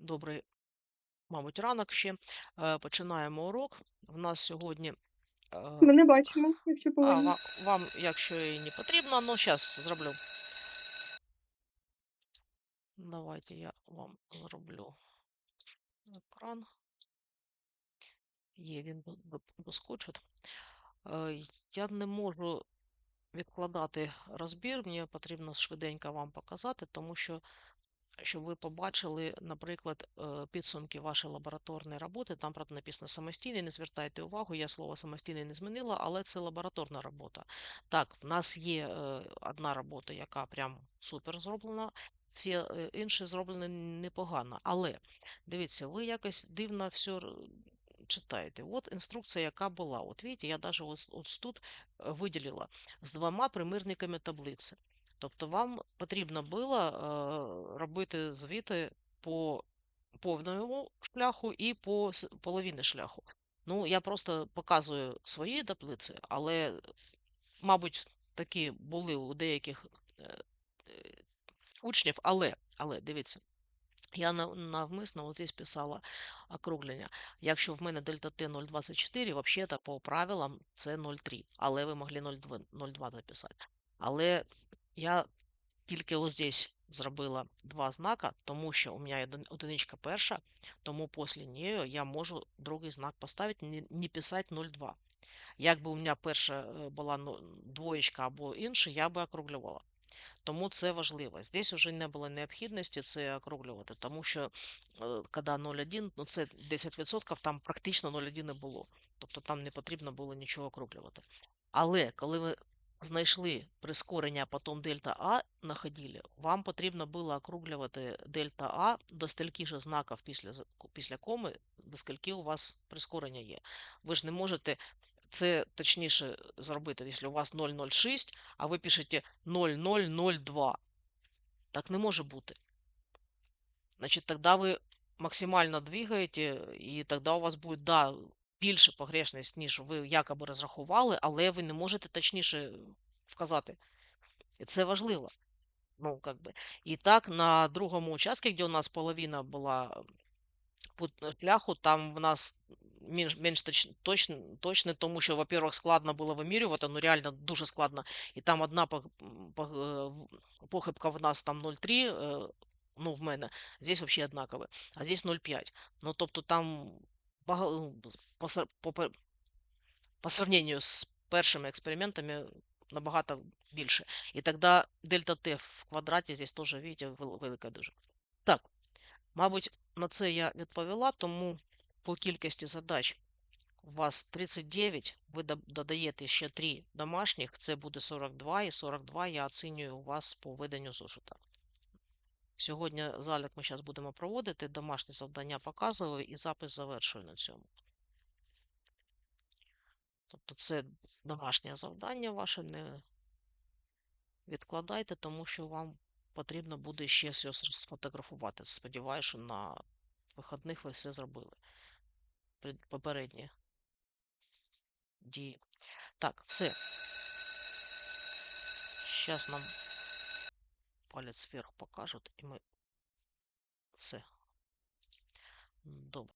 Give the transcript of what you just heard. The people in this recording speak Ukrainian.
Добрий, мабуть, ранок ще. Е, Починаємо урок. В нас сьогодні. е, Ми не бачимо, якщо А, повинні. вам, вам, якщо і не потрібно, ну зараз зроблю. Давайте я вам зроблю екран. Є він бу-. Е, Я не можу відкладати розбір, мені потрібно швиденько вам показати, тому що щоб ви побачили, наприклад, е, підсумки вашої лабораторної роботи. Там, правда, написано самостійний, не звертайте увагу, я слово самостійний не змінила, але це лабораторна робота. Так, в нас є е, одна робота, яка прям супер зроблена. Всі е, інші зроблені непогано. Але дивіться, ви якось дивно все читаєте. От інструкція, яка була. От видите, я навіть ось, ось тут виділила з двома примірниками таблиці. Тобто вам потрібно було е, робити звіти по повному шляху і по половині шляху. Ну, я просто показую свої таблиці, але, мабуть, такі були у деяких е, учнів, але, але дивіться. Я навмисно от здесь писала округлення. Якщо в мене дельта Т 0,24, взагалі по правилам це 0,3, але ви могли 0,2 0,2 написати. Але я тільки ось здесь зробила два знака, тому що у мене одиничка перша, тому після неї я можу другий знак поставити, не, писати 0,2. Якби у мене перша е, була двоєчка або інша, я би округлювала. Тому це важливо. Здесь вже не було необхідності це округлювати, тому що е, коли 0,1, ну це 10%, там практично 0,1 не було. Тобто там не потрібно було нічого округлювати. Але коли ви знайшли прискорення, а потім дельта А находили, вам потрібно було округлювати дельта А до стільки ж знаків після, після коми, до скільки у вас прискорення є. Ви ж не можете це точніше зробити, якщо у вас 0,06, а ви пишете 0,002. Так не може бути. Значить, тоді ви максимально двигаєте, і тоді у вас буде, да, більше погрешність, ніж ви якоби розрахували, але ви не можете точніше вказати. І це важливо. Ну, как би. І так, на другому участку, де у нас половина була шляху, там в нас менш, менш точ, точно, точно, тому що, во-первых, складно було вимірювати, ну реально дуже складно. І там одна е, похибка в нас там 0,3, е, ну в мене, здесь взагалі однакове, а здесь 0,5. Ну тобто там по, сар- по, по сравнению з першими експериментами набагато більше. І тоді дельта Т в квадраті здесь теж, видите, велика дуже. Так, Мабуть, на це я відповіла, тому по кількості задач у вас 39, ви додаєте ще 3 домашніх, це буде 42, і 42 я оцінюю у вас по веденню зошита. Сьогодні залік ми зараз будемо проводити, домашні завдання показую і запис завершую на цьому. Тобто це домашнє завдання ваше, не відкладайте, тому що вам потрібно буде ще все сфотографувати. Сподіваюся, що на вихідних ви все зробили. Попередні дії. Так, все. Зараз нам палець вверх покажуть, і ми все. Добре.